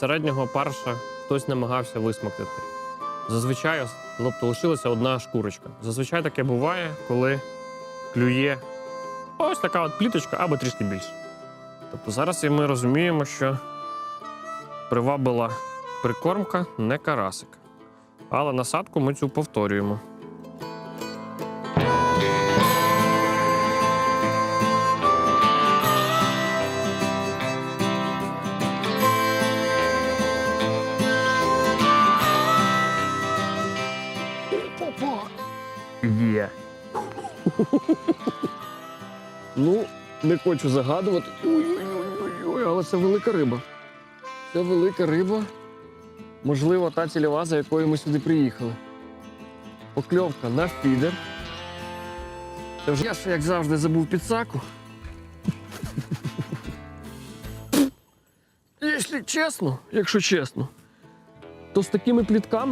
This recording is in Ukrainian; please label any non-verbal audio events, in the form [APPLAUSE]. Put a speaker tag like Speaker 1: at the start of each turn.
Speaker 1: Середнього парша хтось намагався висмоктати. Зазвичай тобто, лишилася одна шкурочка. Зазвичай таке буває, коли клює ось така от пліточка або трішки більше. Тобто зараз і ми розуміємо, що привабила прикормка не карасик. Але насадку ми цю повторюємо. Є. [LAUGHS] ну, не хочу загадувати. Ой-ой-ой, але це велика риба. Це велика риба. Можливо, та цільова, за якою ми сюди приїхали. Покльовка на фідер. Це вже я ще, як завжди, забув підсаку. [LAUGHS] Якщо чесно, якщо чесно, то з такими плітками